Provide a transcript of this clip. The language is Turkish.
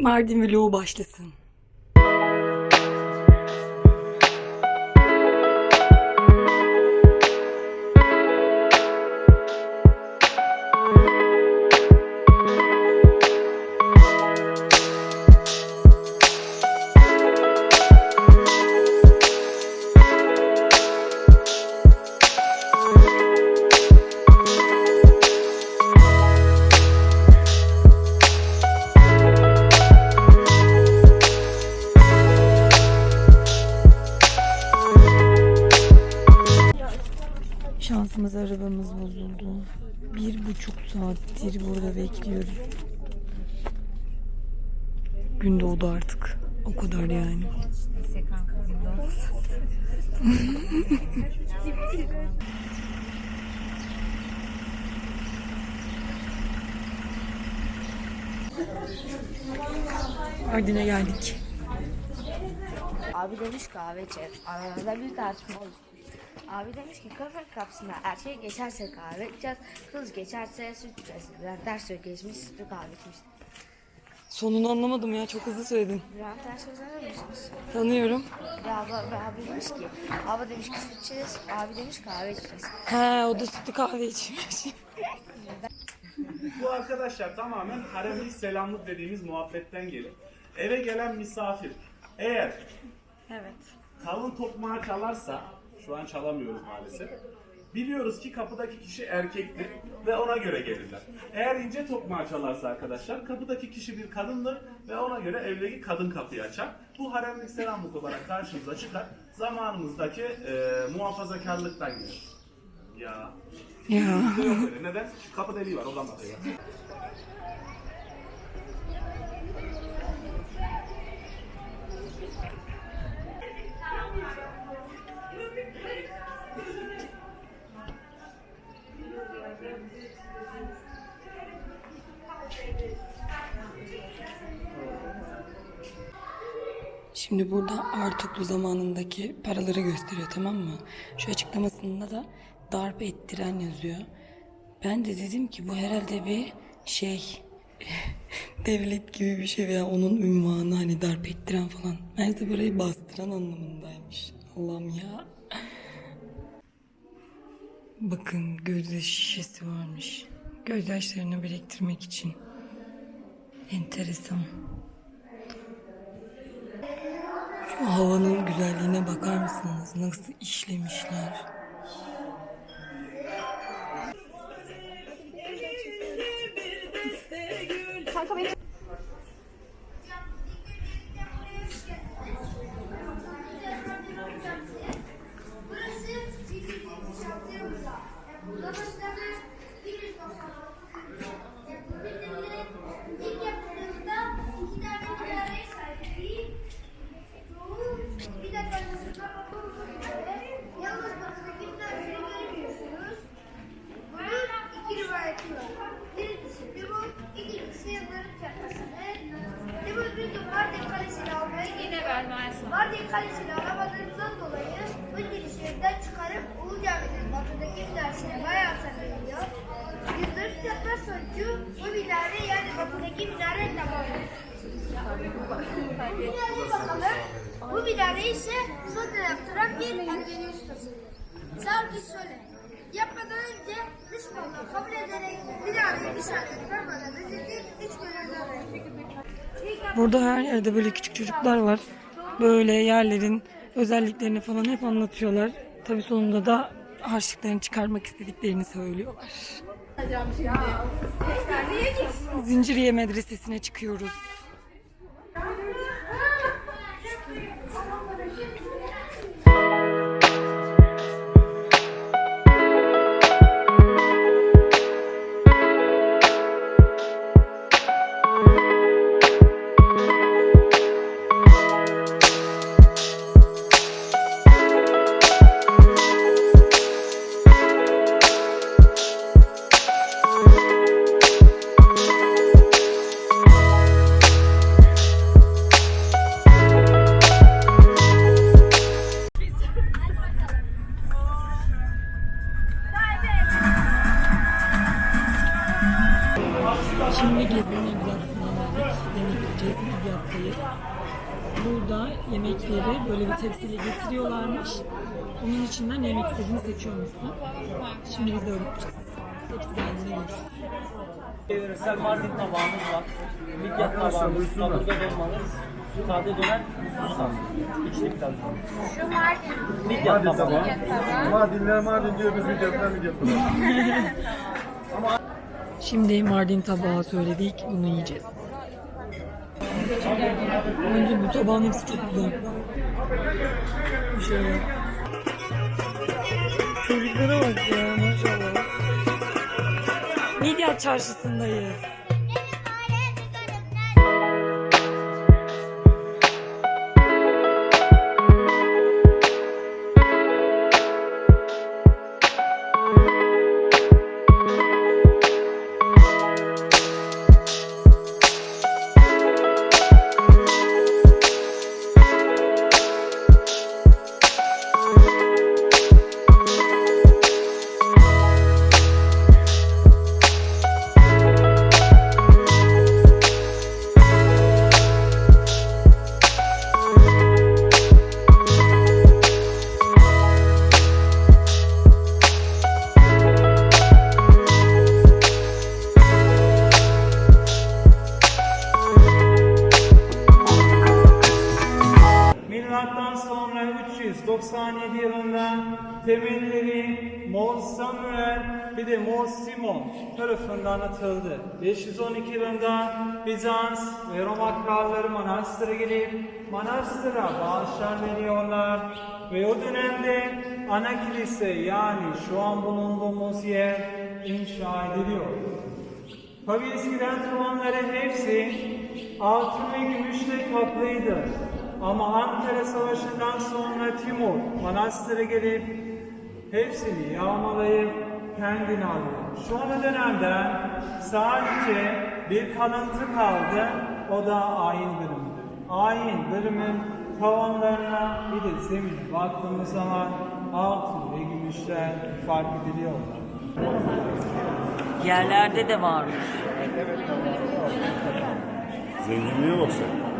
Mardin vlogu başlasın. Bir buçuk saattir burada bekliyoruz. Gün doğdu artık. O kadar yani. Mardin'e geldik. Abi demiş kahve içer. Aralarında bir tartışma oluşmuş. Abi demiş ki kafe kapısına erkek geçerse kahve içeceğiz. Kız geçerse süt içeceğiz. Ben ters geçmiş sütlü kahve içmiştim. Sonunu anlamadım ya çok hızlı söyledin. Biraz ters söz alır mısınız? Tanıyorum. Ya abi, abi demiş ki, abi demiş ki süt içeceğiz. Abi demiş kahve içeceğiz. He o da sütlü kahve içmiş. Bu arkadaşlar tamamen haremlik selamlık dediğimiz muhabbetten gelir. Eve gelen misafir eğer evet. kalın tokmağı çalarsa, şu an çalamıyoruz maalesef. Biliyoruz ki kapıdaki kişi erkektir ve ona göre gelirler. Eğer ince tokmağı çalarsa arkadaşlar kapıdaki kişi bir kadındır ve ona göre evdeki kadın kapıyı açar. Bu haremlik selamlık olarak karşımıza çıkar. Zamanımızdaki e, muhafazakarlıktan gelir. Ya. Ya. Yok öyle. Neden? Şu kapı deliği var oradan bakıyor. Şimdi burada Artuklu zamanındaki paraları gösteriyor tamam mı? Şu açıklamasında da darp ettiren yazıyor. Ben de dedim ki bu herhalde bir şey devlet gibi bir şey veya onun ünvanı hani darp ettiren falan. Meğerse burayı bastıran anlamındaymış. Allah'ım ya. Bakın gözyaşı şişesi varmış. Gözyaşlarını biriktirmek için. Enteresan. Şu havanın güzelliğine bakar mısınız? Nasıl işlemişler? İse sonra yaptıran bir Ermeni ustasıdır. Savcı söyle. Yapmadan önce Müslümanlar kabul ederek bir saatte permadan özetip üç görevden verir. Burada her yerde böyle küçük çocuklar var. Böyle yerlerin özelliklerini falan hep anlatıyorlar. Tabii sonunda da harçlıklarını çıkarmak istediklerini söylüyorlar. Zinciriye Medresesi'ne çıkıyoruz. Tepsiyle getiriyorlarmış. Onun içinden yemek istediğini seçiyormuşsun. Şimdi biz de öyle yapacağız. Tepsi geldiğinde görüşürüz. Yöresel Mardin tabağımız var. Midyat tabağımız, kaburga dolmamız, sade döner, susam. İçli pilav. Şu Mardin. Midyat tabağı. Mardinler Mardin diyor biz Midyatlar Midyatlar. Şimdi Mardin tabağı söyledik. Bunu yiyeceğiz. Önce bu tabağın hepsi çok güzel. Şöyle. Çocuklara bak ya maşallah. Midyat çarşısındayız. 397 yılında temelleri Mor Samuel bir de Mor Simon tarafından atıldı. 512 yılında Bizans ve Roma kralları manastıra gelip manastıra bağışlar veriyorlar ve o dönemde ana kilise yani şu an bulunduğumuz yer inşa ediliyor. Tabi eskiden tavanları hepsi altın ve gümüşle kaplıydı. Ama Ankara Savaşı'ndan sonra Timur manastıra gelip hepsini yağmalayıp kendini aldı. Şu an dönemden sadece bir kalıntı kaldı. O da ayin bölümüdür. Ayin bölümün tavanlarına bir de zemine baktığımız zaman altın ve gümüşler fark ediliyorlar. Yerlerde de varmış. Zenginliğe bak sen.